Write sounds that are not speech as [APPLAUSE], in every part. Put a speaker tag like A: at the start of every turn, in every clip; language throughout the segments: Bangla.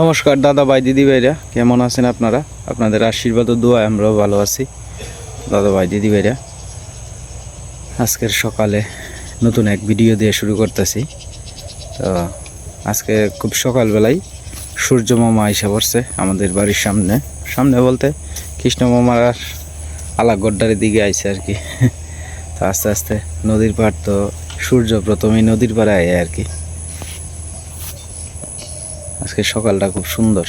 A: নমস্কার, দাদা ভাই, দিদি ভাইরা, কেমন আছেন আপনারা? আপনাদের আশীর্বাদ ও দোয়ায় আমরাও ভালো আছি। দাদা ভাই, দিদি ভাইরা, আজকের সকালে নতুন এক ভিডিও দিয়ে শুরু করতেছি। তো, আজকে খুব সকালবেলায় সূর্য মামা এসে পড়ছে আমাদের বাড়ির সামনে। সামনে বলতে কৃষ্ণ মামার আলাগড্ডার দিকে আইছে আর কি। তো আস্তে আস্তে নদীর পাড় তো সূর্য প্রথমেই নদীর পাড়ে আয় আর কি। আজকে সকালটা খুব সুন্দর।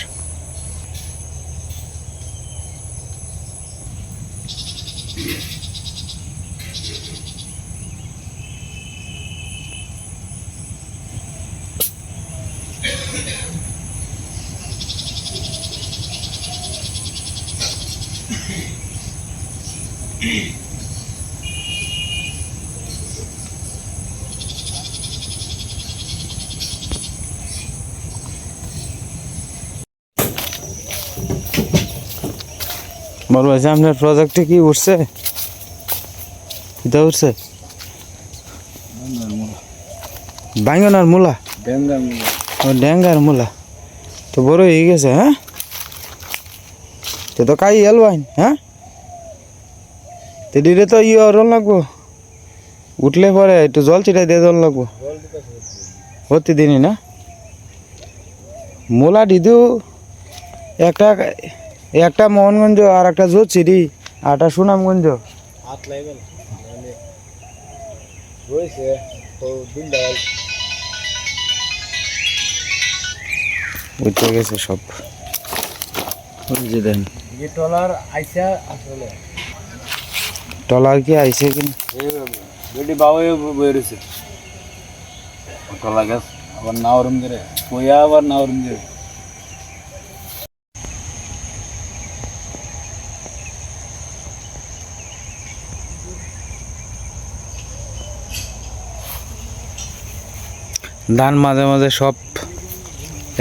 A: বড় ভাই আপনার প্রজেক্টে কি উঠছে? কিতা উঠছে? বাইঙ্গনার মূলা। ও ড্যাঙ্গার মূলা। তো বড় হয়ে গেছে হ্যাঁ? তো তো কাই এল বাইন হ্যাঁ? তো দিলে তো ইয়ে রল লাগবো। উঠলে পরে একটু জল ছিটাই দিয়ে জল লাগবো। প্রতিদিনই না? মূলা দিদিও একটা একটা মোহনগঞ্জ আর একটা জোচিরি আর একটা সুনামগঞ্জ।
B: হাত লাগবে না মানে
A: উঠে গেছে সব। দেন।
B: টলার আইসা আসলে।
A: টলার কি
B: বেটি বাবা বয়ে টলা গাছ আবার নাওরম করে পয়া আবার নাওরম করে।
A: ধান মাঝে মাঝে সব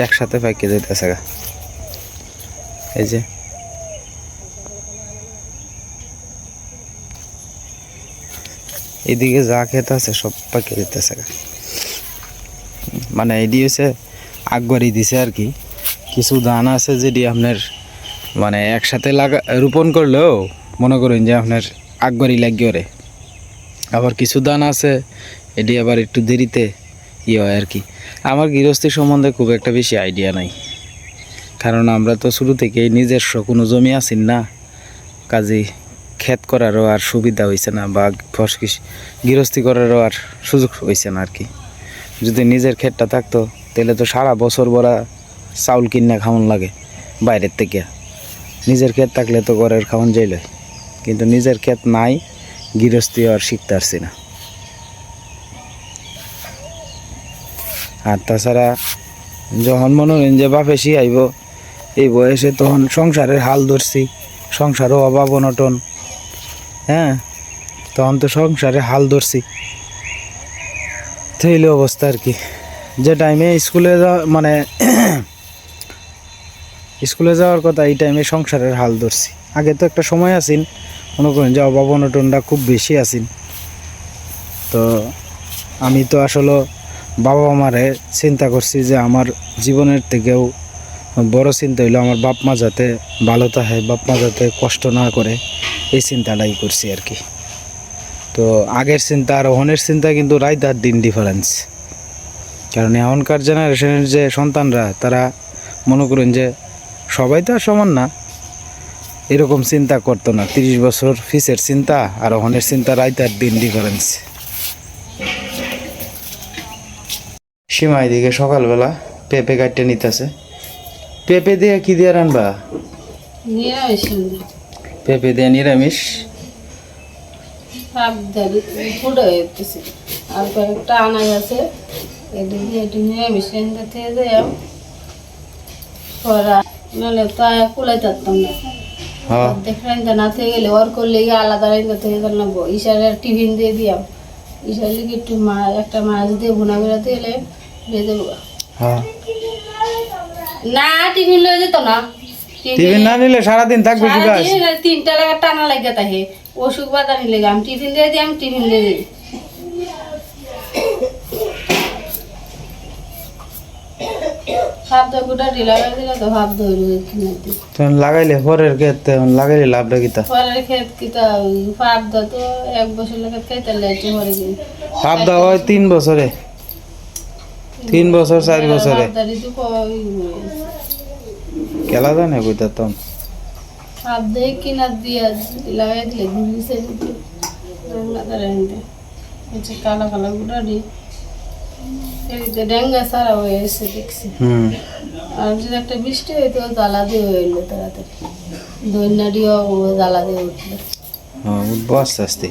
A: একসাথে পাইকে যেতেছে এই যে। এদিকে যা খেতে আছে সব পাইকে যেতেছে মানে এটি হচ্ছে আগবাড়ি দিছে আর কি। কিছু ধান আছে যেটি আপনার মানে একসাথে লাগা রোপণ করলেও মনে করেন যে আপনার আগবাড়ি লাগিয়ে আবার কিছু ধান আছে, এটি আবার একটু দেরিতে ইয়ে হয় আর কি। আমার গৃহস্থী সম্বন্ধে খুব একটা বেশি আইডিয়া নাই। কারণ আমরা তো শুরু থেকেই নিজস্ব কোনো জমি আছি না। কাজেই ক্ষেত করারও আর সুবিধা হয়েছে না বা গৃহস্থী করারও আর সুযোগ হয়েছে না আর কি। যদি নিজের ক্ষেতটা থাকতো, তাহলে তো সারা বছর বড়া চাউল কিনে খাওয়ান লাগে বাইরের থেকে। নিজের ক্ষেত থাকলে তো ঘরের খাওয়ান যাইল কিন্তু নিজের ক্ষেত নাই, গৃহস্থী আর শিখতে পারছি না। আর তাছাড়া যখন মনে করেন যে বাপে আইব এই বয়সে তখন সংসারের হাল ধরছি, সংসারও অভাব অনটন হ্যাঁ? তখন তো সংসারে হাল ধরছি। থইলে অবস্থা আর কি। যে টাইমে স্কুলে যাওয়া মানে [COUGHS] স্কুলে যাওয়ার কথা, এই টাইমে সংসারের হাল ধরছি। আগে তো একটা সময় আছেন, মনে করেন যে অভাব অনটনটা খুব বেশি আছেন। তো আমি তো আসলে বাবা মারে চিন্তা করছি যে আমার জীবনের থেকেও বড় চিন্তা হইল আমার বাপ মা যাতে ভালো থাকে, বাপ মা যাতে কষ্ট না করে, এই চিন্তাটাই করছি আর কি। তো আগের চিন্তা আর ওহনের চিন্তা কিন্তু রাইত আর দিন ডিফারেন্স কারণ এখনকার জেনারেশনের যে সন্তানরা, তারা মনে করেন যে সবাই তো আর সমান না। এরকম চিন্তা করতো না। তিরিশ বছর ফিসের চিন্তা আর ওহনের চিন্তা রাইত আর দিন ডিফারেন্স সীমা এদিকে সকালবেলা পেঁপে কাটতে নিতেছে। পেঁপে দিয়ে কি দিয়ে রানবা? পেঁপে দিয়ে নিরামিষ?
C: সব দাবি ফুটো হইতেছে আর কয়েকটা আনাজ আছে এটি দিয়ে একটু নিরামিষ। সন্ধ্যা থেকে যাই করা নাহলে তো কুলাই থাকতাম না।
A: হ্যাঁ।
C: দেখলেন তো না থেকে গেলে ওর করলে গিয়ে আলাদা থেকে গেল না ইশারের টিফিন দিয়ে দিয়াম। ইশার লিগে একটু মা একটা মাছ দিয়ে ভুনা করে দিলে
A: হ্যাঁ।
C: না টিফিন লয়ে যেত না।
A: টিফিন না নিলে সারাদিন থাকবে কি
C: তিনটা লাগা টানা লাগে তাহে অসুখ বাদানি লেগে আমি টিফিন দিয়ে দিই আমি টিফিন দিয়ে দিই।
A: লাগাইলে পরের ক্ষেত লাগাইলে লাভটা কিতা?
C: পরের ক্ষেত কিতা? তো এক বছর লেগে
A: হয় তিন বছরে। তিন বছর চার বছরে।
C: তো কই
A: খেলা জানে
C: হচ্ছে কালো কালো ডেঙ্গা সারা হয়ে এসে দেখছি। আর যদি একটা বৃষ্টি হইতো জ্বালা দিয়ে হইল তাড়াতাড়ি। দৈন্যাডিও ও জ্বালা দিয়ে উঠল।
A: হ্যাঁ, উঠবো আস্তে আস্তে?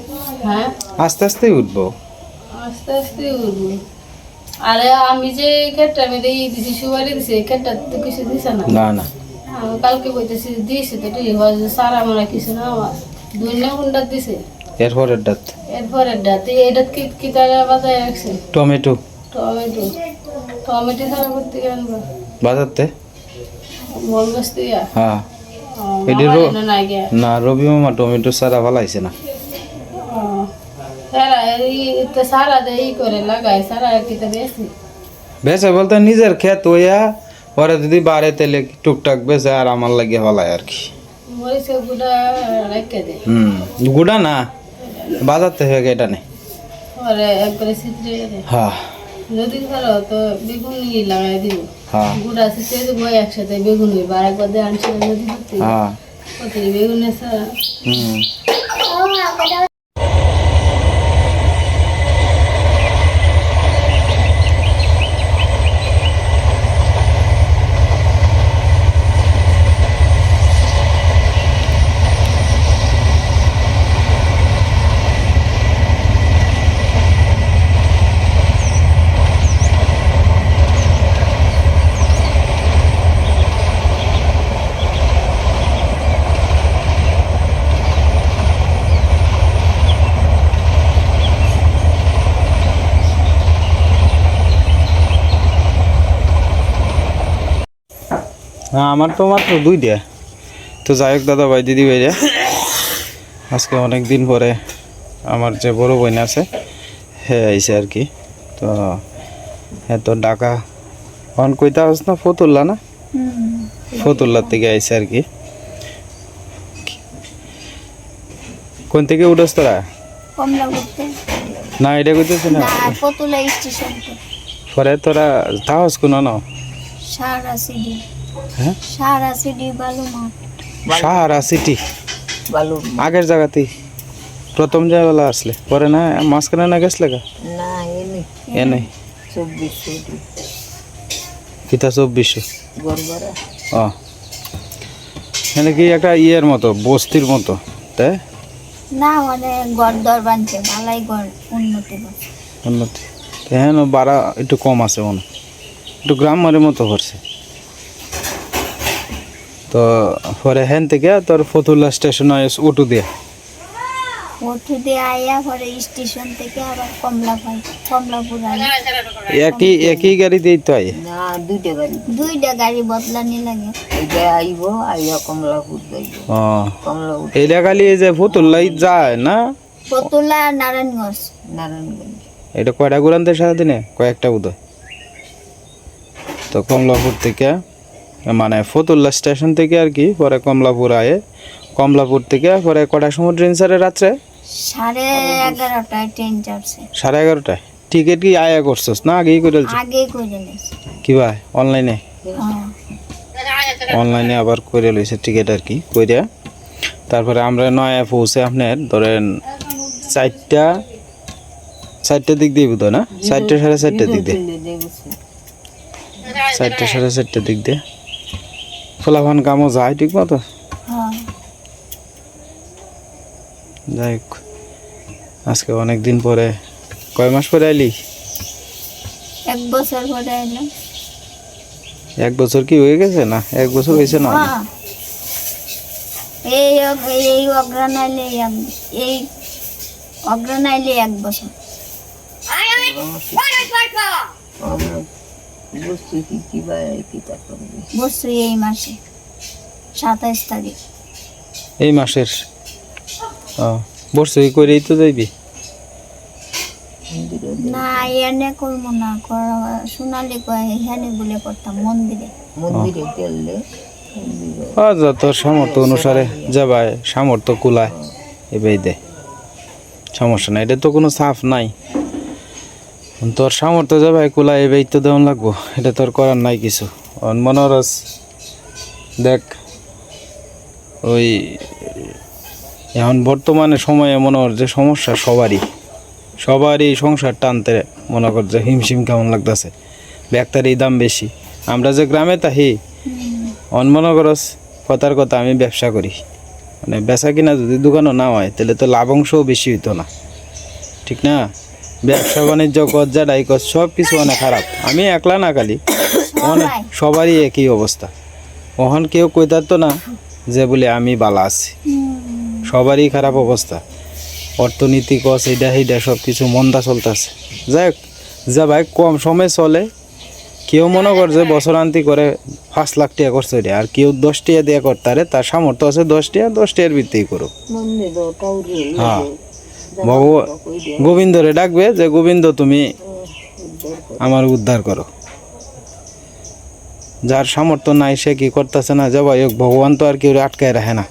C: হ্যাঁ।
A: আস্তে আস্তে উঠবো?
C: আস্তে আস্তে উঠবো। আরে আমি যে এই ক্ষেতটা আমি দিয়ে দিছি সুপারি দিছি এই ক্ষেতটা তো কিছু দিছে না।
A: না না।
C: আমি কালকে বইতেছি দিয়েছি তো ঠিক হয় যে সারা আমরা কিছু না আমার। দৈন্য গুন্ডা দিছে?
A: এরপরের ডাত।
C: এরপরে ডাতে এটা কি কি তারা বাজায় রাখছে?
A: টমেটো।
C: টমেটো। টমেটো সারা করতে আনব
A: বাজারতে।
C: গাছ
A: হ্যাঁ।
C: না
A: না রবি মামা টমেটো সারা ভালাইছে না।
C: সারা এই তো সারা দে করে লাগায় সারা কি তো বেশি।
A: বেচে বলতে নিজের ক্ষেত হইয়া পরে যদি বাড়ে তেলে টুকটাক বেচে আর আমার লাগে হলায় আর কি।
C: মরিচে গুঁড়া রেখে দে।
A: হুম গুড়া না বাজার থেকে এটা নেই
C: পরে একবারে ছিটরে দে।
A: হ্যাঁ
C: যদি ধরো তো বেগুন লাগাই দিব।
A: হ্যাঁ
C: গুঁড়া ছিটরে দেবো একসাথে বেগুন হইব আর একবার দিয়ে আনছি
A: হ্যাঁ
C: কত
A: হুম হ্যাঁ আমার তো মাত্র দুই দুইটা। তো যাই হোক দাদা ভাই দিদি ভাইরা আজকে অনেক দিন পরে আমার যে বড় বোন আছে হ্যাঁ আইসে আর কি। তো হ্যাঁ তো ডাকা অন কইতা আস না ফতুল্লা না? ফতুল্লার থেকে আইসে আর কি। কোন থেকে উঠোস তোরা? না এটা কইতেছে না।
D: না
A: পরে তোরা তাহস কোনো না?
D: সারা সিডি
A: হ্যাঁ?
D: বালু মাঠ
A: সাহারা সিটি?
D: বালু
A: আগের জায়গাতেই প্রথম জায়গাবেলা আসলে। পরে না মাঝখানে না গেছলে গা?
D: না
A: এ নেই। কিতা চব্বিশশো। ও। এখানে কি একটা ইয়ের মতো বস্তির মতো তাই?
D: না মানে গড় দর বানছে মালাই গড় উন্নতি
A: উন্নতি। হ্যাঁ বাড়া একটু কম আছে মনে হয়। একটু গ্রামের মতো করছে তো পরে হ্যান থেকে তোর ফতুল্লা স্টেশনে উঠু দিয়ে।
D: ওঠু দিয়ে আইয়া পরে স্টেশন থেকে আবার কমলা পাই কমলাপুর
A: একই একই গাড়ি দিয়েই তো আয়।
D: না দুইটা গাড়ি। দুইটা গাড়ি বদলানি লাগে। এটা আইব আইয়া কমলাপুর যাইব।
A: ও
D: কমলাপুর।
A: এইটা খালি এই যে ফতুল্লাই যায় না?
D: পতুলা নারায়ণগঞ্জ। নারায়ণগঞ্জ।
A: এটা কয়টা ঘুরান দেয় সারাদিনে? কয়েকটা উদয় তো কমলাপুর থেকে মানে ফতুল্লা স্টেশন থেকে আর কি পরে কমলাপুর আয়ে। কমলাপুর থেকে পরে কটার সময় ট্রেন ছাড়ে রাত্রে?
D: সাড়ে এগারোটায় ট্রেন চাপছে।
A: সাড়ে এগারোটায়। টিকিট কি আয়া করছস না আগেই করে?
D: করে
A: কি ভাই অনলাইনে?
D: হ্যাঁ।
A: অনলাইনে আবার করে লইছে টিকিট আর কি কইরা। তারপরে আমরা নয়া পৌঁছে আপনার ধরেন চারটা চারটার দিক দিয়ে বোধ না? চারটা সাড়ে চারটার দিক দিয়ে। চারটা সাড়ে চারটার দিক দিয়ে। ফলাফান কামও যায় ঠিক মতো
D: হ্যাঁ
A: যাই হোক আজকে অনেক দিন পরে কয় মাস পরে আইলি
D: এক বছর পরে এলাম
A: এক বছর কি হয়ে গেছে না এক বছর হয়েছে না
D: হ্যাঁ এই অগ- এই অগ্রাণ আইলে এক বছর বসছি এই মাসে সাতাইশ তারিখ।
A: এই মাসের? করেই তো যাইবি?
D: না এনে করব না সোনালি কয় এখানে বলে করতাম মন্দিরে।
E: মন্দিরে গেলে?
A: যত সামর্থ্য অনুসারে যাবায় সামর্থ্য কুলায়। এবাই দে। সমস্যা নাই এটা তো কোনো চাপ নাই। তোর সামর্থ্য যাবায় কুলায় এবাই তো দেওয়ান লাগবো, এটা তোর করার নাই কিছু। মনোরস, দেখ, ওই, এখন বর্তমানে সময়ে মনে হর যে সমস্যা সবারই। সবারই সংসার টানতে মনে কর যে হিমশিম কেমন লাগতেছে। ব্যাগটারই দাম বেশি। আমরা যে গ্রামে তাহি অন মনে করস, কথার কথা আমি ব্যবসা করি। মানে বেচা কিনা যদি দোকানও না হয়, তাহলে তো লাভ অংশও বেশি হইতো না। ঠিক না? ব্যবসা বাণিজ্য কর যা ডাই কর সব কিছু অনেক খারাপ। আমি একলা না খালি। অনেক সবারই একই অবস্থা। ওখান কেউ কইতার তো না যে বলে আমি বালা আছি। সবারই খারাপ অবস্থা। অর্থনীতি কস এইটা সেইটা সব কিছু মন্দা চলতেছে। যাই হোক, যা ভাই কম সময় চলে। কেউ মনে কর যে বছরান্তি করে পাঁচ লাখ টাকা করছে এটা আর কেউ দশ টাকা দিয়ে করতারে তার সামর্থ্য আছে দশ টাকা দশ টাকার ভিত্তিই করো
E: মন্দির কাউরে
A: হ্যাঁ। গোবিন্দরে ডাকবে যে গোবিন্দ তুমি আমার উদ্ধার করো। যার সামর্থ্য নাই সে কি করতেছে না? যাবাই হোক ভগবান তো আর কেউ আটকায় রাখে না।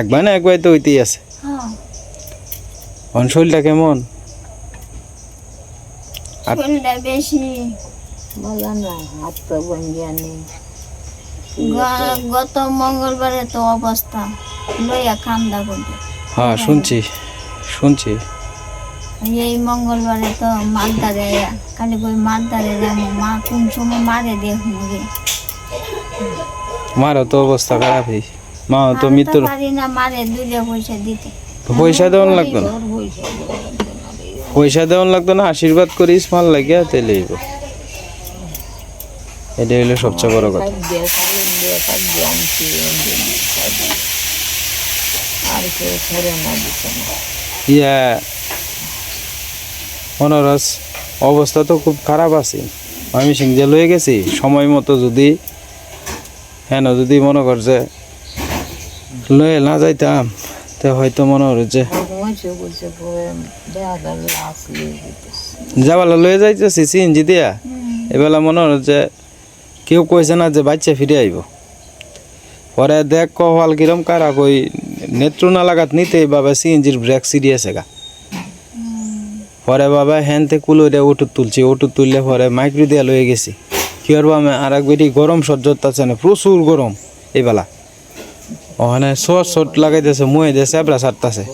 A: একবার না একবার তো হইতেই আছে। অন শরীরটা কেমন?
D: গত মঙ্গলবারে তো অবস্থা লইয়া খান্দা করবে
A: হ্যাঁ শুনছি। শুনছি।
D: এই মঙ্গলবারে তো মালদারে কালি কই মালদারে যাব। মা কোন সময় মারে দেখুন গে
A: মারও তো অবস্থা খারাপই। মাও তো মৃত্যুর
D: পারি না মারে দুইটা পয়সা দিতে।
A: পয়সা দেওয়ান লাগতো না। পয়সা দেওয়ান লাগতো না আশীর্বাদ করিস মাল লাগিয়া তেলে এটা হইল সবচেয়ে বড় কথা।
E: আর কেউ ছেড়ে না দিতে না।
A: ইয়া মনোরস অবস্থা তো খুব খারাপ আছে। আমি সিং যে লয়ে গেছি সময় মতো যদি হ্যাঁ যদি মনে কর যে লয়ে না যাইতাম তো হয়তো মনে হর যে যাবালা লয়ে যাইতেছি সিএনজি দিয়া। এবেলা মনে হল যে কেউ কইছে না যে বাচ্চা ফিরে আইব। পরে দেখ কপাল কিরম কারা কই নেত্র না লাগাত নিতে বাবা সিএনজির ব্রেক সিরিয়াস গা পরে বাবা হ্যানতে কুলো দিয়ে উঠুত তুলছি উঠুত তুললে পরে মাইক্রো দিয়া লয়ে গেছি। কি করব আমি আর এক বেটি গরম সহ্য আছে না, প্রচুর গরম এইবেলা ওখানে শর্ট শর্ট লাগাইতেছে, মুয়ে দিয়ে চেপড়া ছাড়তেছে।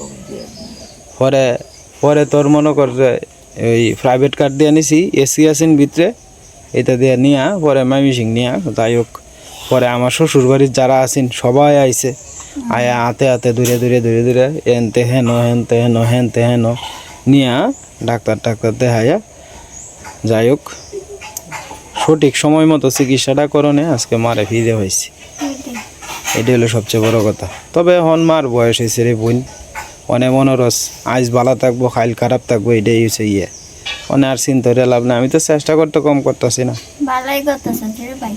A: পরে পরে তোর মনে কর ওই প্রাইভেট কার দিয়ে নিছি এসি আছেন ভিতরে, এটা দিয়ে নিয়া, পরে মাইমিসিং নিয়া, যাই হোক, পরে আমার শ্বশুর বাড়ির যারা আছেন, সবাই আইছে। আয়া হাতে হাতে দূরে দূরে দূরে দূরে এনতে হেন, হেনতে হেন হেনতে হেন। নিয়া ডাক্তার টাক্তার দেখাইয়া যাই হোক সঠিক সময় মতো চিকিৎসাটা করণে আজকে মারে ফিরে হয়েছে এটাই হলো সবচেয়ে বড় কথা। তবে হন মার বয়স হয়েছে রে বোন। অনেক মনোরস আজ ভালো থাকব, খাইল খারাপ থাকব, এটাই হচ্ছে ইয়ে। অনেক আর চিন্তা লাভ না আমি তো চেষ্টা করতে কম করতেছি না।
D: ভালোই করতেছে ভাই।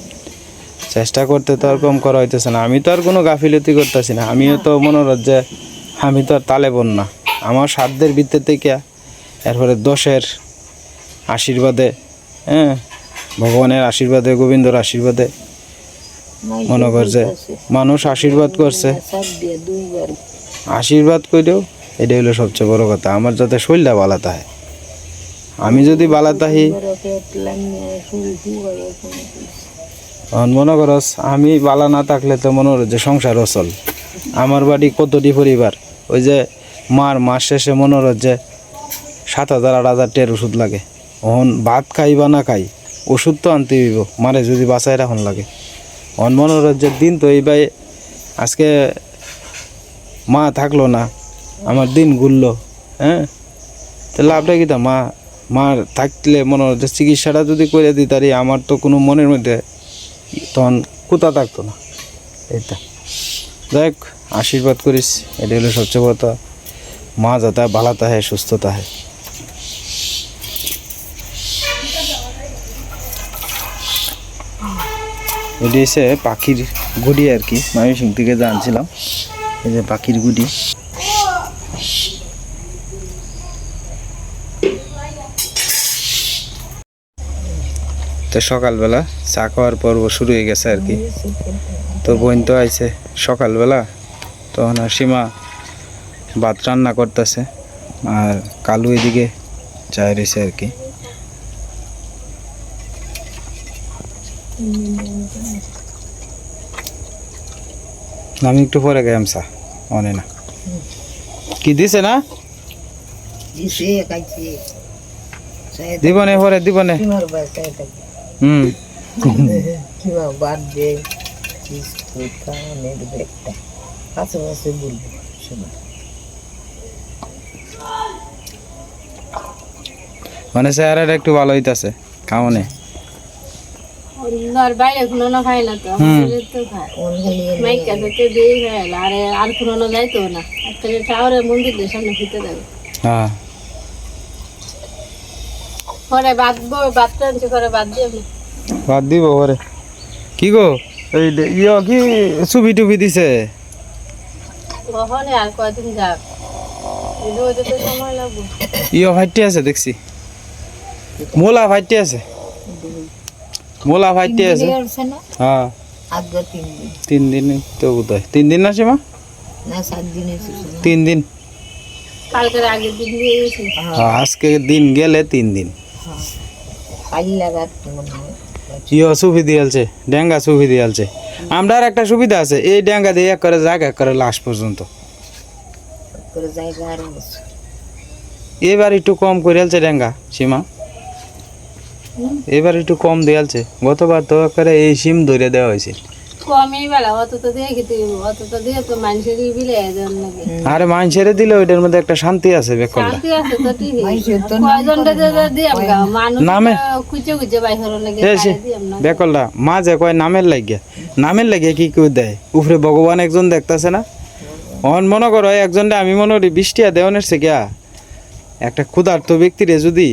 A: চেষ্টা করতে তো আর কম করা হইতেছে না। আমি তো আর কোনো গাফিলতি করতেছি না। আমিও তো মনোরথ যে আমি তো আর তালে বোন না। আমার সাধ্যের ভিত্তি থেকে এরপরে দশের আশীর্বাদে হ্যাঁ ভগবানের আশীর্বাদে গোবিন্দর আশীর্বাদে মনে করছে মানুষ আশীর্বাদ করছে। আশীর্বাদ করেও এটা হলো সবচেয়ে বড় কথা। আমার যাতে শরীরটা ভালো থাকে আমি যদি ভালো থাকি মনে করস আমি বালা না থাকলে তো মনে হলো যে সংসার অচল। আমার বাড়ি কতটি পরিবার? ওই যে মার মাস শেষে মনে হলো যে সাত হাজার, আট হাজার টের ওষুধ লাগে। অহন ভাত খাই বা না খাই, ওষুধ তো আনতে হইব, মারে যদি বাঁচাই রাখন লাগে। অন মনে হলো যে দিন তো এই ভাই, আজকে মা থাকল না, আমার দিন ঘুরলো হ্যাঁ? তো লাভটা কি তা? মা, মার থাকলে মনে যে চিকিৎসাটা যদি করে দিতারি আমার তো কোনো মনের মধ্যে তখন কোথা থাকতো না। এইটা। যাই হোক আশীর্বাদ করিস এটা হলো সবচেয়ে বড়। মা যাতে ভালো তাহে সুস্থ তাহে এটি হচ্ছে পাখির গুড়ি আর কি। ময়মনসিং থেকে জানছিলাম। এই যে পাখির গুড়ি। তো সকালবেলা চা খাওয়ার পর্ব শুরু হয়ে গেছে আর কি। তো বোন তো আইছে সকালবেলা তখন সীমা ভাত রান্না করতেছে আর কালু এদিকে চায় রয়েছে আর কি। আমি একটু পরে গেলাম চা মনে না কি দিছে না? দিবনে পরে দিবনে। হুম।
E: বার্থডে কাছে বলব শোনা।
A: মানে চেহারাটা একটু ভালো হইতাছে কামনে।
C: আর বাইরে কোনো খাই না তো তো খায় মাইকা দিয়ে খাইল আর আর কোনো যাইতো না। একটা টাওয়ারে মন্দিরের সামনে খেতে দেবে
A: হ্যাঁ।
C: পরে বাদ দিয়ে
A: দিব পরে কি গো? এই ইয় কি ছবি টুবি দিছে?
C: কখনই আর কয়দিন যাক।
A: ইয় ফাইটে আছে দেখছি। মোলা ফাইটে আছে। মোলা ফাইটে আছে। হ্যাঁ।
E: তিন দিন।
A: তো বোধহয়। তিন দিন না সীমা?
E: না সাত দিন এসেছে না
A: তিন দিন। হ্যাঁ, আজকে দিন গেলে তিন দিন। ইয় সুফি দিয়ালছে ড্যাঙ্গা সুফি দিয়ালছে আমরা একটা সুবিধা আছে, এই ড্যাঙ্গা দিয়ে এক করে জায়গা এক করে লাশ পর্যন্ত। এবার একটু কম করে আলছে ড্যাঙ্গা সীমা। এবার একটু কম দিয়ালছে গতবার তো করে এই সিম ধরে দেওয়া হয়েছে
C: কমই বেলা অত তো দিয়ে খেতে অত তো দিয়ে তো মানুষেরই বিলে দেন নাকি।
A: আরে মানুষের দিলে ওইটার মধ্যে একটা শান্তি আছে বেকলটা
C: শান্তি আছে তো ঠিক
E: তো
C: কয়জনটা দিয়াম গা মানুষ
A: নামে-
C: কুচে কুচে বাইর লাগে
A: এ সে
C: দিয়াম
A: মাঝে কয় নামের লাগিয়া নামের লাগিয়া কি কেউ দেয়? উপরে ভগবান একজন দেখতাছে না? অন মনে করো একজনটা আমি মনে করি বৃষ্টিয়া দেওয়ানের সে গিয়া একটা ক্ষুধার্ত ব্যক্তিরে যদি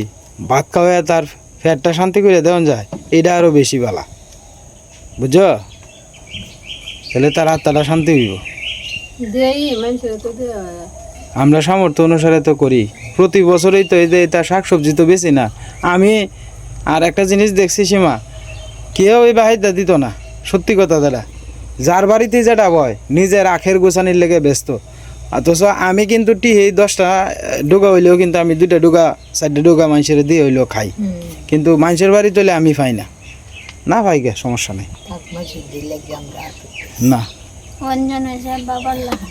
A: ভাত খাওয়ায় তার ফ্যাটটা শান্তি করে দেওয়ান যায় এটা আরও বেশি বালা। বুঝছ? তাহলে তার আত্মাটা শান্তি হইব। আমরা সামর্থ্য অনুসারে তো করি। প্রতি বছরই তো এই যে এটা শাকসবজি তো বেশি না। আমি আর একটা জিনিস দেখছি সীমা কেউ এই বাহিদা দিত না সত্যি কথা দাদা। যার বাড়িতে যেটা বয় নিজের আখের গোছানির লেগে ব্যস্ত। অথচ আমি কিন্তু টি এই দশটা ডুগা হইলেও কিন্তু আমি দুইটা ডুগা চারটে ডুগা মানুষের দিয়ে হইলেও খাই। কিন্তু মানুষের বাড়ি তোলে আমি পাই না। না ভাই গে সমস্যা নেই। না।
D: বাবার লাগা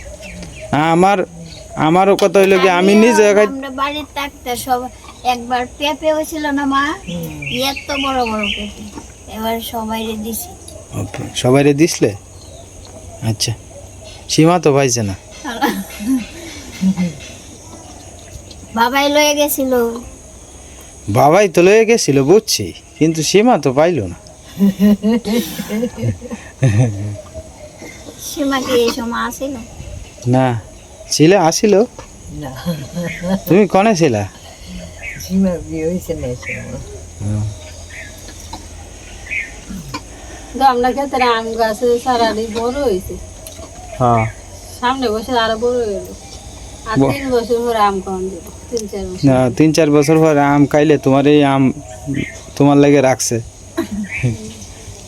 A: আমার আমারও কথা হইল কি আমি নিজে
D: আমরা বাড়ির থাকতে সব একবার পেঁপে হয়েছিল না মা? এত বড় বড় পেঁপে। এবার সবাই দিছি।
A: ওকে সবাইরে দিসলে? আচ্ছা সীমা তো পাইছে না।
D: বাবাই লয়ে গেছিল।
A: বাবাই তো লয়ে গেছিল বুঝছি কিন্তু সীমা তো পাইলো না।
D: সীমাকে এই সময় আসিল?
A: না ছিলে আসিল।
E: না।
A: তুমি কনে ছিলা?
E: সীমা বিয়ে হয়েছে না এই সময়?
C: তো আমরা ক্ষেত্রে আম গাছে সারাদি বড় হয়েছে?
A: হ্যাঁ।
C: সামনে বছর আরও বড় আর তিন বছর পরে আম খাওয়ান দিব তিন চার বছর।
A: না তিন চার বছর পরে আম খাইলে তোমার এই আম তোমার লাগে রাখছে।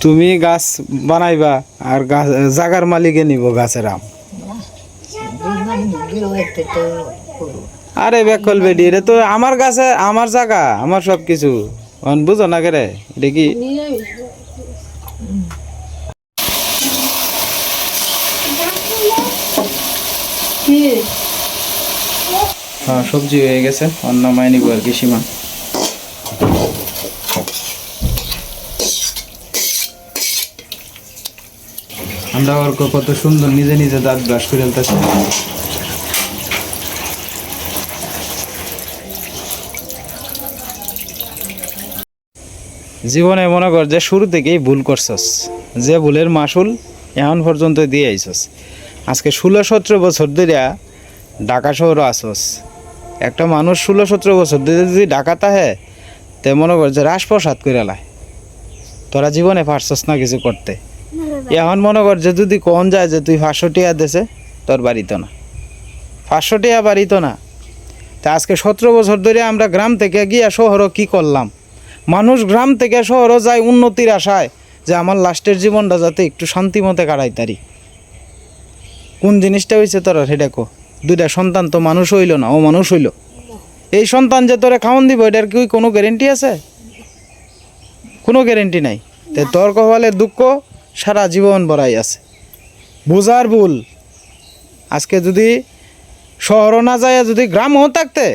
A: তুমি গাছ বানাইবা আর গাছ জাগার মালিকে নিব গাছের আম। আরে বেকল বেডি এটা তো আমার গাছে আমার জায়গা আমার সব কিছু বুঝো না এটা কি?
C: নিরামিষ কি?
A: হ্যাঁ সবজি হয়ে গেছে অন্য মাইনি আর কি সীমা আমরা ওর কত সুন্দর নিজে নিজে দাঁত ব্রাশ করে ফেলতেছে জীবনে মনে কর যে শুরু থেকেই ভুল করছস। যে ভুলের মাসুল এখন পর্যন্ত দিয়ে আইছস। আজকে ষোলো সতেরো বছর ধরে ঢাকা শহর আসস একটা মানুষ ষোলো সতেরো বছর ধরে যদি ঢাকা তাহে তে মনে কর যে রাজপ্রসাদ করে লাই তোরা জীবনে পারছস না কিছু করতে। এখন মনে কর যে যদি কন যায় যে তুই পাঁচশো টিয়া দেশে, তোর বাড়িতে না। পাঁচশো টিয়া বাড়িতে না। তা আজকে সতেরো বছর ধরে আমরা গ্রাম থেকে গিয়া শহরও কি করলাম? মানুষ গ্রাম থেকে শহরও যায় উন্নতির আশায় যে আমার লাস্টের জীবনটা যাতে একটু শান্তি মতে কাটাই তারি। কোন জিনিসটা হয়েছে তোরা সেটা কো? দুইটা সন্তান তো মানুষ হইল না, ও মানুষ হইল। এই সন্তান যে তোরা খাওয়ান দিব, এটার কি কোনো গ্যারেন্টি আছে? কোনো গ্যারেন্টি নাই। তোর কপালে দুঃখ সারা জীবন বড়াই আছে। বোঝার ভুল। আজকে যদি শহরও না যায়, যদি গ্রামও থাকতে,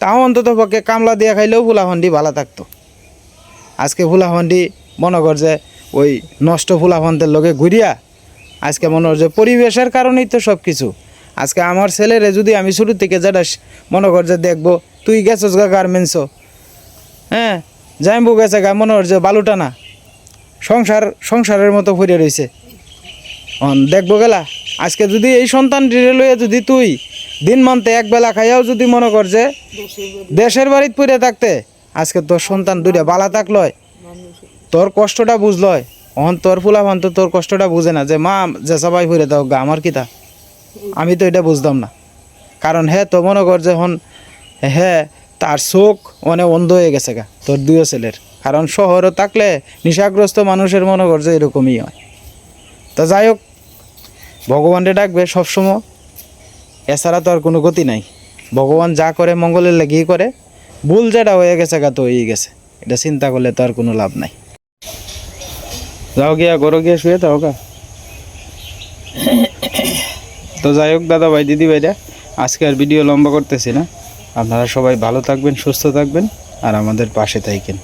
A: তাও অন্তত পক্ষে কামলা দিয়ে খাইলেও ফুলাফান্ডি ভালো থাকতো। আজকে ফুলাফান্ডি মনে কর যে ওই নষ্ট ফুলাফান্তের লগে ঘুরিয়া, আজকে মনে কর যে পরিবেশের কারণেই তো সব কিছু আজকে আমার ছেলেরে যদি আমি শুরু থেকে যেটা মনে কর যে দেখব, তুই গেছস গা গার্মেন্টসও। হ্যাঁ জাইম্বু গেছে গা, মনে কর যে বালুটা না। সংসার, সংসারের মতো ফুরে রয়েছে দেখব গেলা, আজকে যদি এই সন্তান লইয়া যদি তুই দিন মানতে এক বেলা খাইয়াও যদি মনে কর যে দেশের বাড়িতে পড়ে থাকতে, আজকে তোর সন্তান দুইটা বালা থাকলয় তোর কষ্টটা বুঝলয় অহন তোর ফুলাফান তো তোর কষ্টটা বুঝে না যে, মা যে সবাই ফুরে দাও গা, আমার কিতা আমি তো এটা বুঝতাম না। কারণ হ্যাঁ তো মনে কর যে, হন হ্যাঁ তার চোখ অনেক অন্ধ হয়ে গেছে গা, তোর দুই ছেলের। কারণ শহরও থাকলে নেশাগ্রস্ত মানুষের মনে কর যে এরকমই হয়। তো যাই হোক, ভগবানরে ডাকবে সবসময়। এছাড়া তো আর কোনো গতি নাই। ভগবান যা করে মঙ্গলের লেগেই করে। ভুল যেটা হয়ে গেছে গা তো হয়েই গেছে। এটা চিন্তা করলে তো আর কোনো লাভ নাই। যাও গিয়া গরো গিয়া শুয়ে তাও গা। তো যাই হোক, দাদা ভাই, দিদি ভাইরা, আজকে আর ভিডিও লম্বা করতেছি না। আপনারা সবাই ভালো থাকবেন, সুস্থ থাকবেন, আর আমাদের পাশে থাকেন